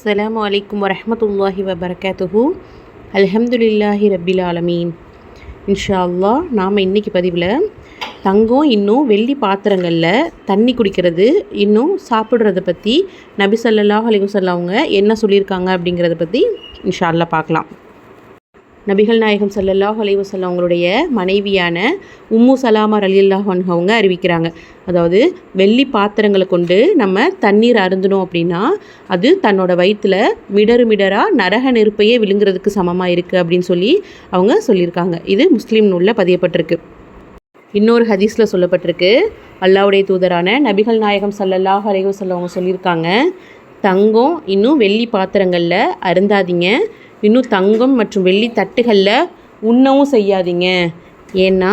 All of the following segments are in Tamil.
அஸ்லாம் வலைக்கம் வரமத்துல்லாஹி வபர்காத்துஹூ அல்ஹம்துலில்லாஹி ரபில் ஆலமீன் இன்ஷா அல்லா நாம் இன்றைக்கி பதிவில் தங்கம் இன்னும் வெள்ளி பாத்திரங்களில் தண்ணி குடிக்கிறது இன்னும் சாப்பிட்றத பற்றி நபி ஸல்லல்லாஹு அலிவசல்ல அவங்க என்ன சொல்லியிருக்காங்க அப்படிங்கிறத பற்றி இன்ஷா அல்லாஹ் பார்க்கலாம் நபிகள் நாயகம் ஸல்லல்லாஹு அலைஹி அவங்களுடைய மனைவியான உம்மு சலாமா ரலியல்லாஹு அவங்க அறிவிக்கிறாங்க. அதாவது வெள்ளி பாத்திரங்களை கொண்டு நம்ம தண்ணீர் அருந்தணும் அப்படின்னா அது தன்னோட வயிற்றில் மிடரு மிடராக நரக நெருப்பையே விழுங்குறதுக்கு சமமாக இருக்குது அப்படின்னு சொல்லி அவங்க சொல்லியிருக்காங்க. இது முஸ்லீம் நூலில் பதியப்பட்டிருக்கு. இன்னொரு ஹதீஸில் சொல்லப்பட்டிருக்கு. அல்லாவுடைய தூதரான நபிகள் நாயகம் ஸல்லல்லாஹு அலைஹி அவங்க சொல்லியிருக்காங்க. தங்கம் இன்னும் வெள்ளி பாத்திரங்களில் அருந்தாதீங்க. இன்னும் தங்கம் மற்றும் வெள்ளி தட்டுகளில் உண்ணவும் செய்யாதீங்க. ஏன்னா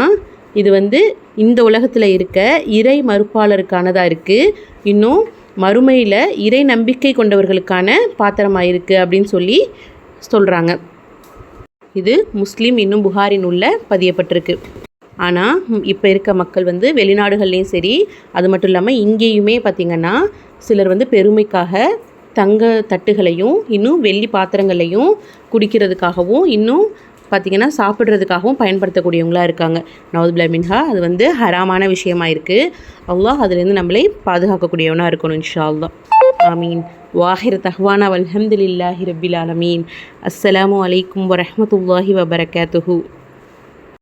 இது வந்து இந்த உலகத்தில் இருக்க இறை மறுப்பாளருக்கானதாக இருக்குது இன்னும் மறுமையில் இறை நம்பிக்கை கொண்டவர்களுக்கான பாத்திரமாக இருக்குது அப்படின்னு சொல்லி சொல்கிறாங்க இது முஸ்லீம் இன்னும் புகாரின் உள்ள பதியப்பட்டிருக்கு. ஆனால் இப்போ இருக்க மக்கள் வந்து வெளிநாடுகள்லேயும் சரி அது மட்டும் இல்லாமல் இங்கேயுமே பார்த்திங்கன்னா சிலர் வந்து பெருமைக்காக தங்க தட்டுகளையும் இன்னும் வெள்ளி பாத்திரங்களையும் குடிக்கிறதுக்காகவும் இன்னும் பார்த்திங்கன்னா சாப்பிட்றதுக்காகவும் பயன்படுத்தக்கூடியவங்களா இருக்காங்க. நவதுபில்லா மின்ஹா அது வந்து ஹராமான விஷயமா இருக்குது அவ்வளோ அதுலேருந்து நம்மளை பாதுகாக்கக்கூடியவனாக இருக்கணும் இன்ஷா அல்லாஹ் ஆமீன். வாஹிர் தஹ்வானா வல்ஹம்துலில்லாஹி ரபில் ஆலமீன். அஸ்ஸலாமு அலைக்கும் வரமத்துல்லாஹி வபரகாத்துஹூ.